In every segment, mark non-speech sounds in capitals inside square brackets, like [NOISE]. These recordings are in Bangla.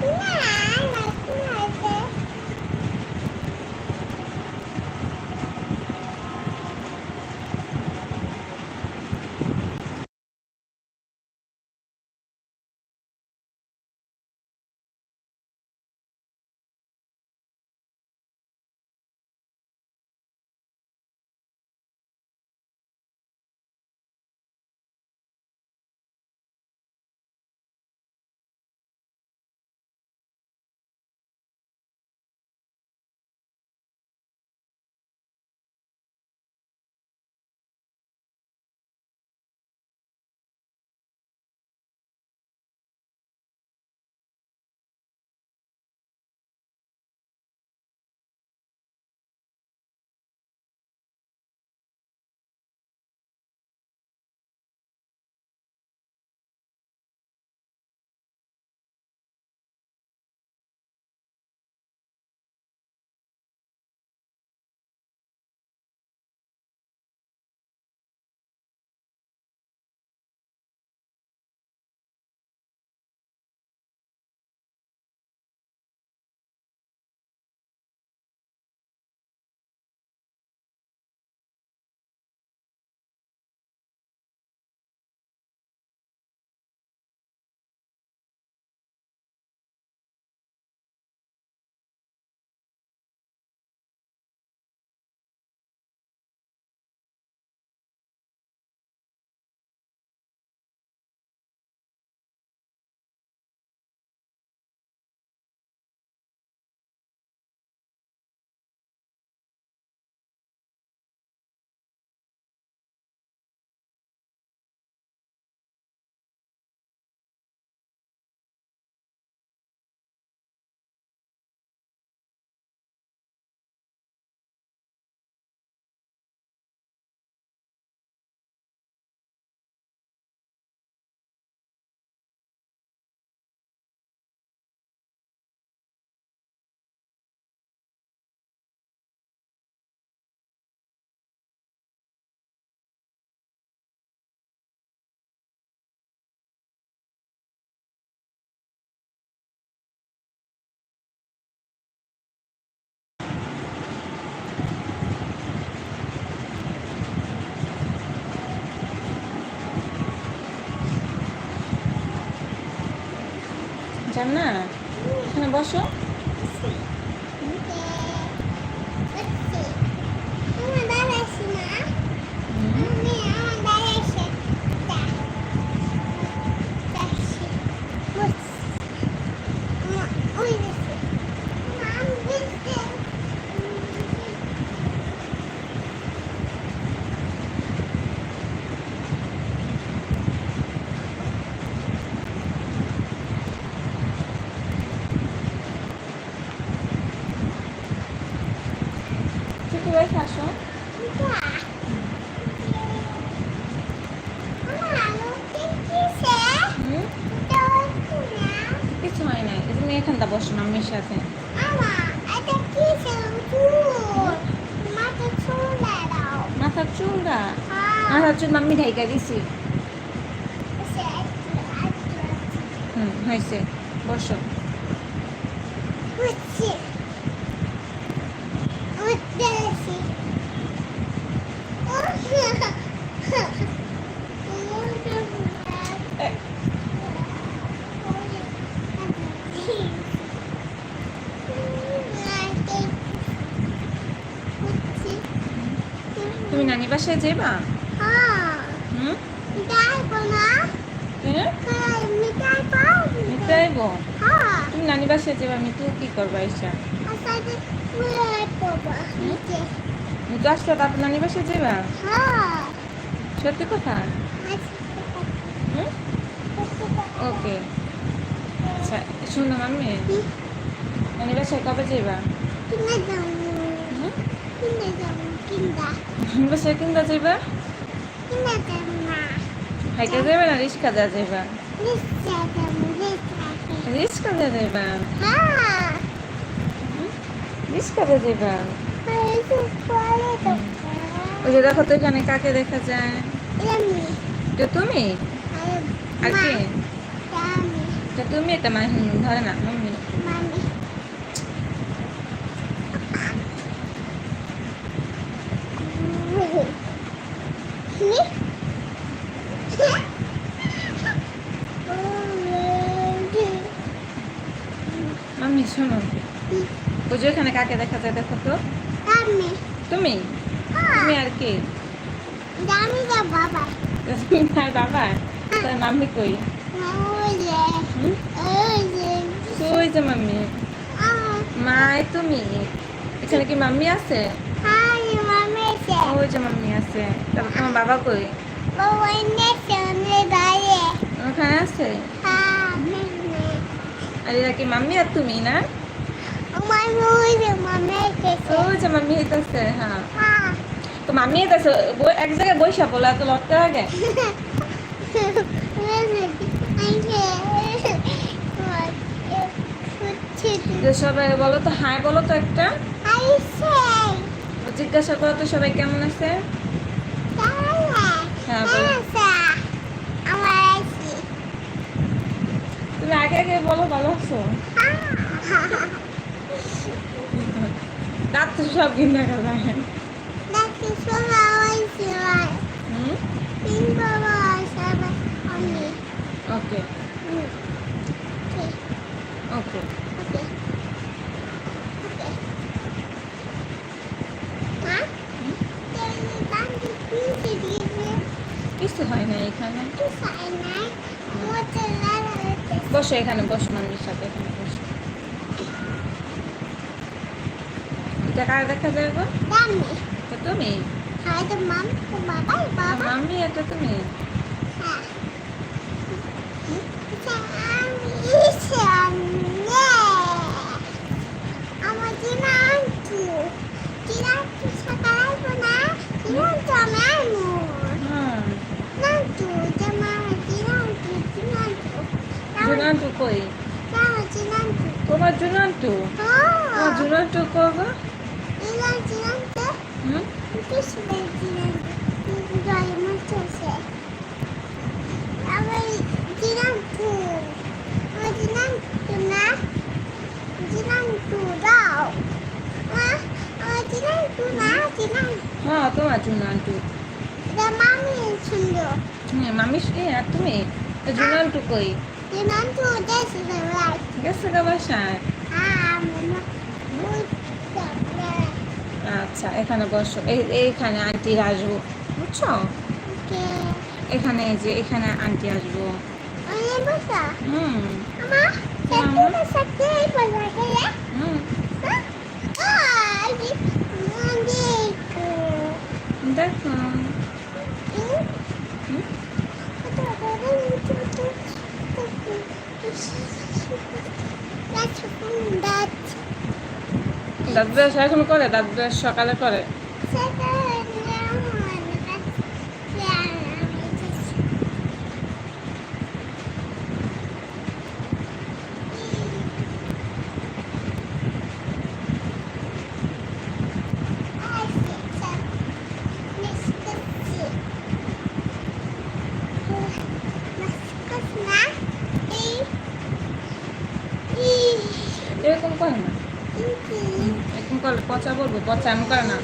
না না? এখানে বসো আমার দাদা আছে না আমি আমার দাদা আছে ওই দেখছি আমি দেখছি একটু রেখে আসো হুম কিছু হয় না এই তুমি এখানটা বসো মাম্মির সাথে মাথার চুলটা মাথার ঢাইকা দিছি। হুম হয়েছে। বসো। তুমি নানি বাসায় যাইবা হুম হ্যাঁ নিতে আইবো তুমি নানি বাসায় যাবা আমি তো কি করবা আমি তো আসলে তারপর নানি বাসায় যাবা সত্যি কথা? হুম? ওকে। আচ্ছা শুনো মাম্মি নানি বাসায় কবে যাইবা? নানি বাসায় কিনবা যাইবা? হাইটা যাইবা না রিক্সা দেওয়া যাইবা রিক্সা দেওয়া যাইবা রিক্সা দেওয়া যাইবা ওই যে দেখো তো এখানে কাকে দেখা যায়? তো তুমি? আর কি? একটা তুমি একটা মানে ধরে না মাম্মি মামি নি মাম্মি শোনো ওই যে ওখানে কাকে দেখা তো। আমি তুমি? তুমি আর কি? জানি যা বাবা। তুমি তার বাবা? তার মাম্মি কই? ওই যে মাম্মি। মাই তুমি? এখানে কি মাম্মি আছে? ওই যে মাম্মি আছে। তারপর তোমার বাবা কই? ওখানে আছে? হ্যাঁ আর এরা কি মাম্মি আর তুমি না? হ্যাঁ হ্যাঁ তো মাম্মি এক জায়গায় বলে এত সবাই বলো তো হাই বলো তো একটা। জিজ্ঞাসা করো তো সবাই কেমন আছে? হ্যাঁ, তুমি আগে আগে বলো ভালো আছো? তো সব কিনে দেখা যায়। হুম? ওকে। ওকে। কিছু হয় না এখানে। বসো এখানে বসো মাম্মির সাথে এখানে বসো এটা কার দেখা যায় গো। তো তুমি? মাম্মি এটা তুমি? আমার জিনান্টু জিনান্টু সকালে বোনা জিনান্টু আমি আনু হ্যাঁ। জিনান্টু কই? জিনান্টু তোমার জুনান্টু তোমার জুনান্টু করব ইলা জিনান্টু হুম কিছু জিনান্টু জয় মাছে আমার জিনান্টু আমার জিনান্টু না জিনান্টু দাও মা আমার জিনান্টু না জিনান্টু হ্যাঁ তোমার জুনান্টু মামি সুন্দর হ্যাঁ মামি আর তুমি? জুনান্টু কই? জিনান্টু গেছে গা বাসায়। ওই আচ্ছা এখানে বসো। এই এইখানে আন্টি আসব। বুঝছ? এখানে যে এখানে আন্টি আসব। হুম। বসা গেলে হুম আই মন্দিক দেখো That's দাঁত ব্রাশ এখন করে দাঁত সকালে করে। করলে পচা বলব পচা এমন করে না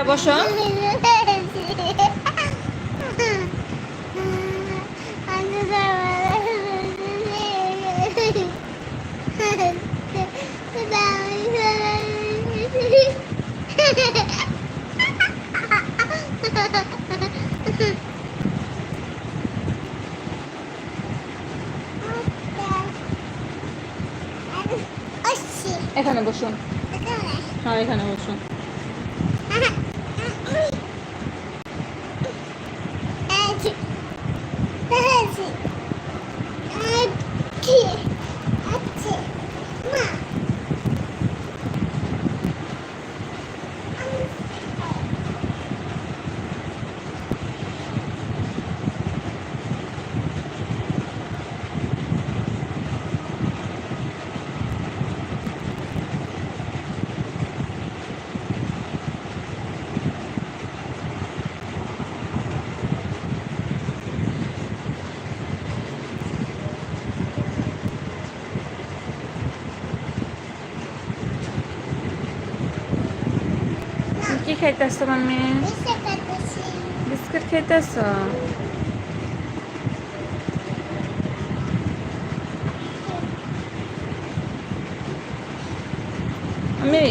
চেয়ারে বসো। [LAUGHS] এখানে বসুন। হ্যাঁ এখানে বসুন। খাইতেছ মাম্মি? বিস্কুট খাইতেছ আমি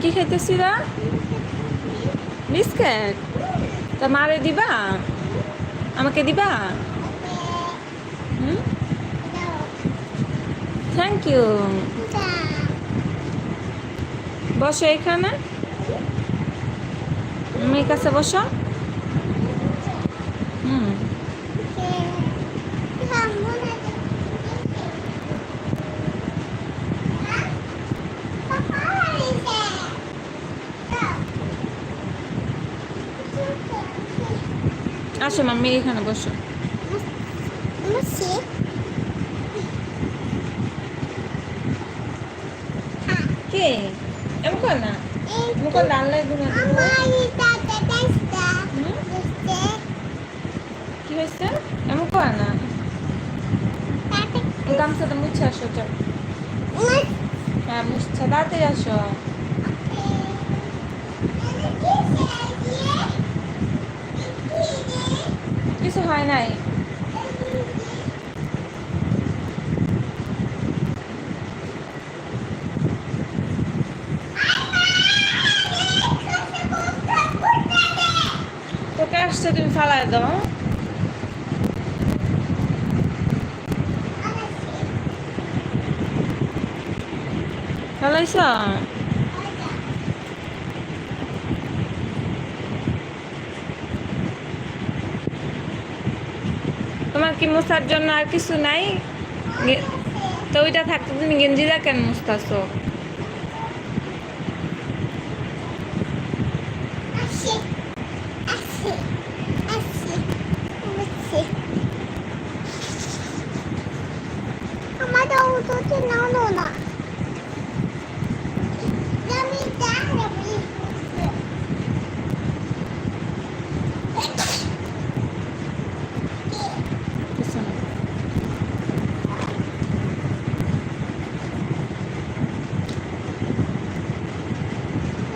কি খাইতেছিলা বিস্কুট? তা মারে দিবা? আমাকে দিবা? হুম? থ্যাংক ইউ বসো এখানে। মেয়ের কাছে বসো। হুম। আসো মাম্মি এখানে, বসো। কে? এমন কর না। এমন কর রান্নায় গুণা কি হয়েছে এমন কর না গামছাটা মুছে আসো হ্যাঁ মুছছে তাড়াতাড়ি আসো। কিছু হয় নাই। তোকে আসছে, তুমি ফালাই দাও। ফালাইছ তোমার কি মোছার জন্য আর কিছু নাই? তো ওইটা থাকতে তুমি গেঞ্জিটা কেন মুছতাছো? আমাদের উঠোতে নাও না আমি দাঁড়াবি কিছু না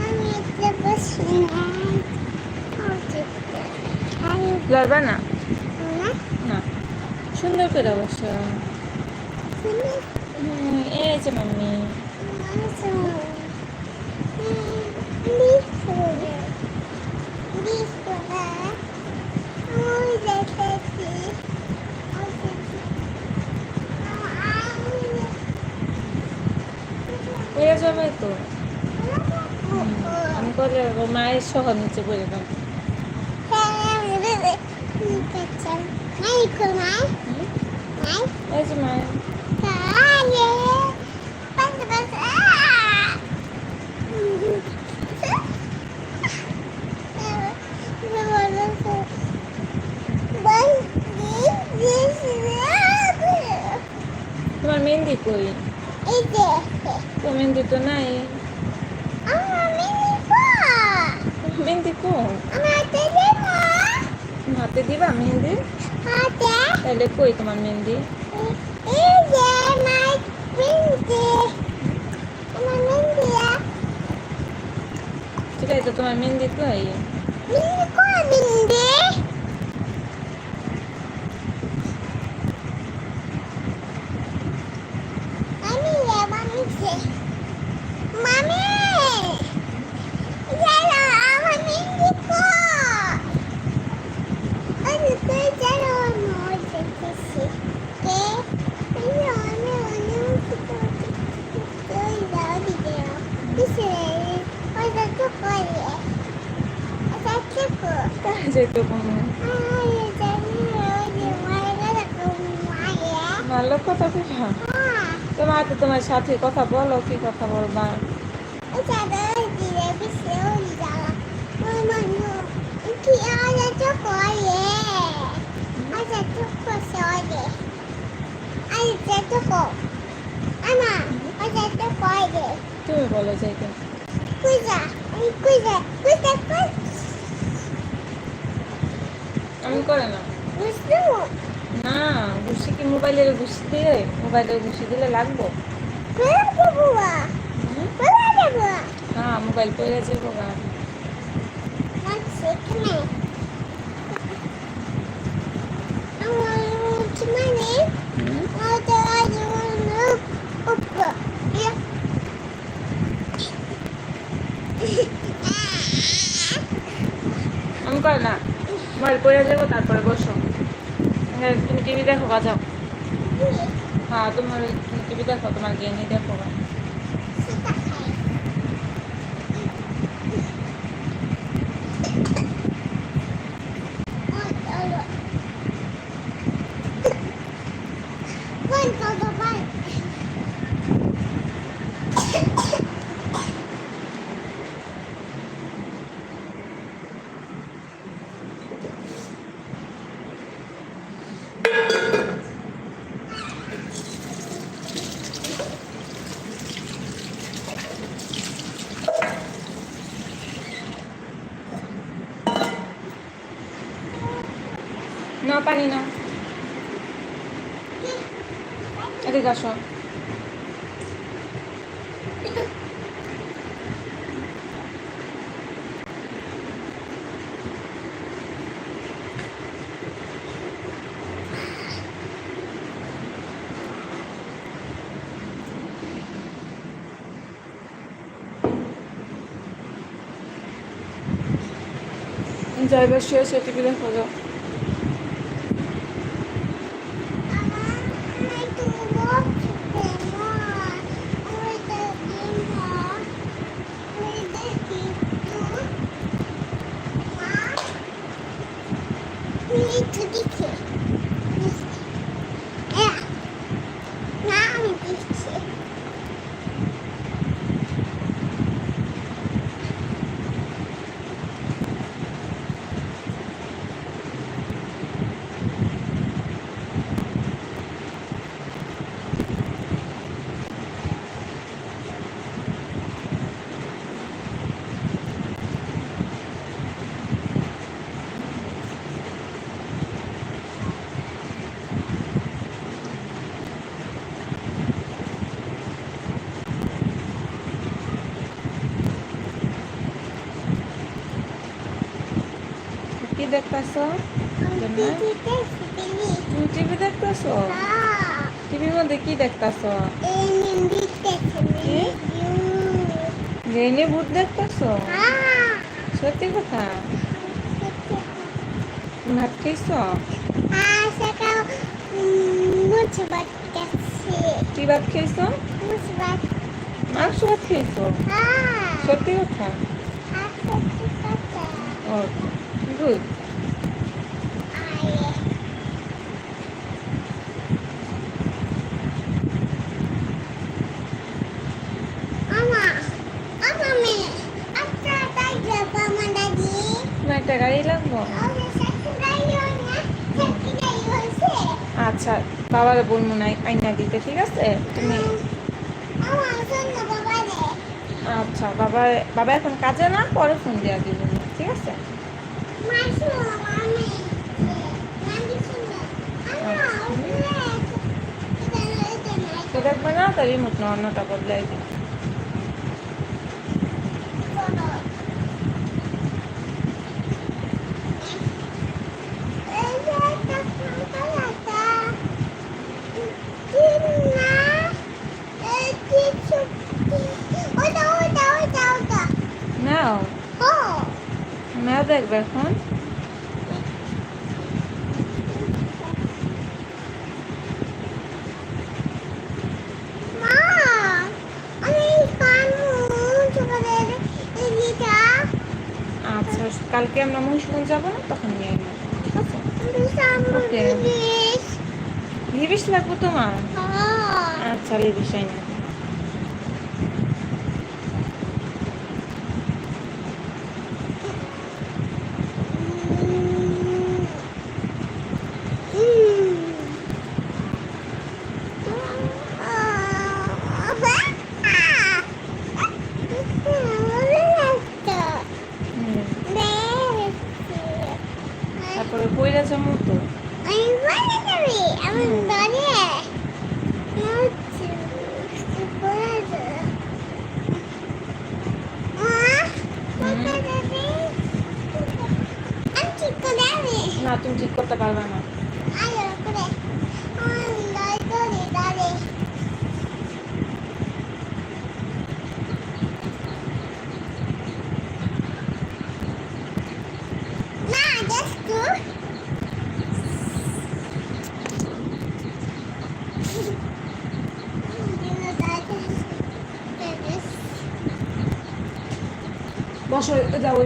আমি একটা বসি না লড়বা না? না। সুন্দর করে বসো। এই যে মাম্মি। পড়ে যাবে তো। আমি করে মায়ের সহ নিচে পড়ে যাব তোমার মেহেন্দি কই? তো মেহেন্দি তো নাই। মেহেন্দি কো হাতে দিবা মেহেন্দি তাহলে কই তোমার মেহেন্দি ঠিক আছে তোমার মেহেন্দি কই Mami! Hello, আমার মিন্দি কো আমি কই জানো মোর দেখতেছি কে আমি আমি অনেক কিছু কই দাও দি যেতে কোনো ভালো কথা কিনা তোমার তো তোমার সাথে কথা বলো, কি কথা বলবা? তুমি বলো আমি করে না। না ঘুষি কি মোবাইলের ঘুষি দিয়ে মোবাইলের ঘুষি দিলে লাগবো? হ্যাঁ মোবাইল পড়ে যাব গা? আমি করে না মোবাইল পড়ে যাব তুমি টিভি দেখো গা যাও হ্যাঁ তোমার টিভি দেখো তোমার গেমই দেখো গা না পানি না এদিকে আসো। যাইবার শুয়ে শুয়ে টিভি দেখো দেখতেছো? তুমি টিভি দেখতেছো? টিভির মধ্যে কি দেখতেছো? গেইনে ভূত দেখতেছো? সত্যি কথা? ভাত খাইছো কি ভাত খাইছো মাংস ভাত খাইছো সত্যি কথা? গুড গাড়ি লাগবো আচ্ছা বাবার বলব না আইনা দিতে, ঠিক আছে? তুমি আচ্ছা বাবা বাবা এখন কাজে না, পরে ফোন দেওয়া দিব, ঠিক আছে? তো দেখবে না, তার রিমোট না অন্যটা বদলাই দিই নাও নাও দেখবে এখন আচ্ছা কালকে আমরা মহিষগঞ্জ যাব না? তখন নিয়ে আসব। ঠিক আছে লিবিস লাগবো তোমার? আচ্ছা লিবিস আই না হুম। তারপরে কইরা যাব তো আমি বলে যাবি আমি বলে আমি ঠিক করে আমি না তুমি ঠিক করতে পারবে না আলো করে আমি দাঁড়িয়ে দাঁড়িয়ে দাঁড়িয়ে না জাস্ট বসো যাও